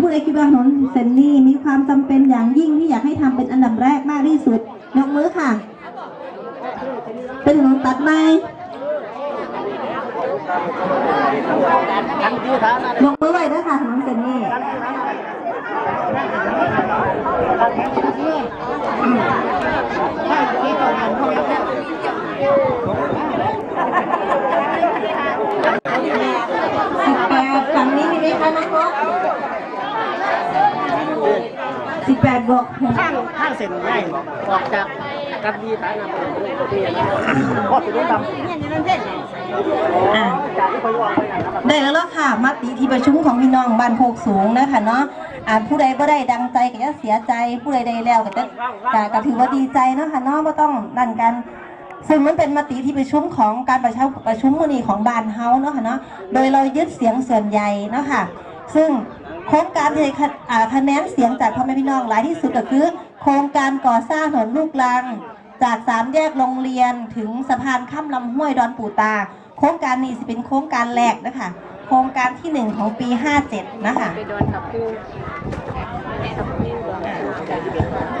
ผู้ใดคิดว่าถนนเส้นนี้มีความจำเป็นอย่างยิ่งที่อยากให้ทำเป็นอันดับแรกมากที่สุด ยกมือค่ะ เป็นถนนตัดไหมยกมือไว้ด้วยค่ะถนนเส้นนี้สิบแปดฝั่งนี้มีไหมคะน้องก๊อ สิบแปดบวกข้างข้างเส้นง่ายออกจากกันดีฐานะเป็นนี่นะพอดไปด้วยดำอะจากที่ไปว่าไปนะครับได้แล้วล่ะค่ะมติที่ประชุมของพี่น้องบ้านโคกสูงนะคะเนาะอ่าผู้ใดก็ได้ดังใจก็จะเสียใจผู้ใดได้แล้วก็จะก็ถือว่าดีใจเนาะค่ะเนาะไม่ต้องนั่นกันซึ่งมันเป็นมติที่ประชุมของการประชุมประชุมมือนีของบ้านเฮาเนาะค่ะเนาะ โดยเรายึดเสียงส่วนใหญ่เนาะค่ะ ซึ่ง โครงการที่ได้คะอ่าคะแนนเสียงจากพ่อแม่พี่น้องหลายที่สุดก็คือ โครงการก่อสร้างถนนลูกลัง จากสามแยกโรงเรียนถึงสะพานข้ามลำห้วยดอนปู่ตา โครงการนี้จะเป็นโครงการแรกนะคะโครงการที่หนึ่งของปี 57 นะคะไปโดนกับปู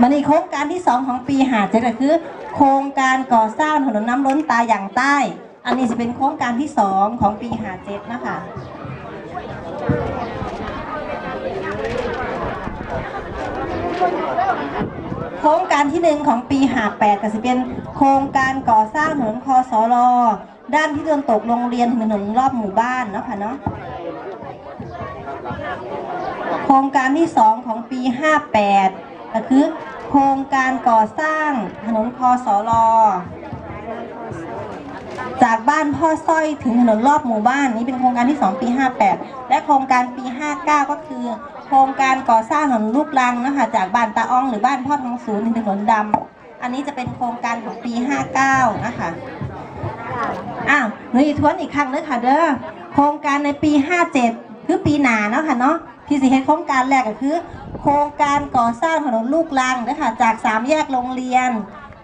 มันอีกโครงการที่2ของปี57ก็คือ โครงการก่อสร้างถนนน้ำล้นตาอย่างใต้ อันนี้จะเป็นโครงการที่2ของปี 57 นะคะ โครงการที่หนึ่งของปี58ก็จะเป็นโครงการก่อสร้างถนนคอสลด้านที่ตะวันตกโรงเรียนถึงถนนรอบหมู่บ้านเนาะค่ะเนาะโครงการที่2ของปี58ก็คือ โครงการก่อสร้างถนนคอสลจากบ้านพ่อสร้อยถึงถนนรอบหมู่บ้าน นี่เป็นโครงการที่ 2 ปี 58 และโครงการปี 59 ก็คือ โครงการก่อสร้างถนนลูกรังนะคะจากบ้านตาอ้องหรือบ้านพ่อทองศูนย์ถึงถนนดำอันนี้จะเป็นโครงการของปี 59 นะคะอ้าวหนูอีทวนอีกครั้งเลยค่ะเด้อโครงการในปี 57 คือปีหนาเนาะค่ะเนาะที่สิให้โครงการแรกก็คือ โครงการก่อสร้างถนนลูกรังนะคะจากสามแยกโรงเรียน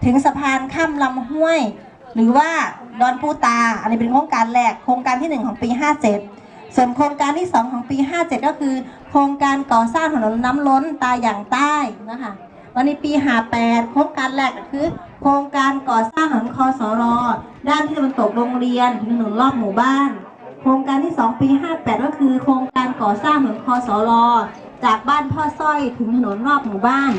ถึงสะพานข้ามลำห้วย หรือว่าดอนปูตา อันนี้เป็นโครงการแรกโครงการที่ 1 ของปี 57 ส่วนโครงการที่ 2 ของปี 57 ก็คือโครงการก่อสร้างถนนน้ำล้นตาอย่างใต้นะคะวันนี้ปี 58 โครงการแรกก็คือ โครงการก่อสร้างถนนคอสรด้านที่ตะวันตกโรงเรียนถนนรอบหมู่บ้าน โครงการที่ 2 ปี 58 ก็คือ โครงการก่อสร้างถนนคอสรจากบ้านพ่อสร้อยถึงถนนรอบหมู่บ้าน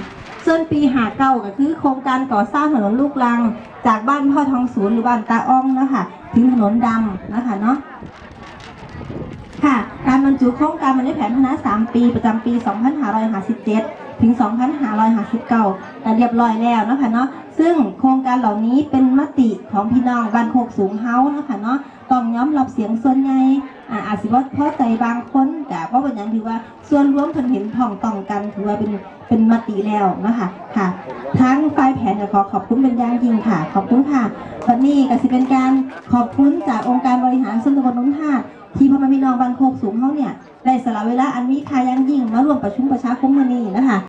ส่วนปีหาเก้าก็คือ โครงการก่อสร้างถนนลูกลัง จากบ้านพ่อทองศูนย์หรือบ้านตาอ้องนะคะถึงถนนดำนะคะเนาะ ค่ะ การบรรจุโครงการมันได้แผนพัฒนา 3 ปี ประจำปี 2557 ถึง 2559แต่เรียบร้อยแล้วนะคะเนาะ ซึ่งโครงการเหล่านี้เป็นมติของพี่น้องบ้านโคกสูงเฮาเนาะคะเนาะต้องยอมรับเสียงส่วนใหญ่อาจสิว่าพอใจบางคนแต่เพราะเป็นอย่างถือว่าส่วนรวมเพิ่นเห็นพ้องต้องกันถือว่าเป็นเป็นมติแล้วนะคะค่ะ ทั้งฝ่ายแผนกขอขอบคุณเป็นอย่างยิ่งค่ะ ขอบคุณค่ะวันนี้ก็สิเป็นการขอบคุณจากองค์การบริหารส่วนตำบล บ้านโคกสูงเขาเนี่ยได้สละเวลาอันมีค่ายังยิ่งมาร่วมประชุมประชาคมมื้อนี้นะคะ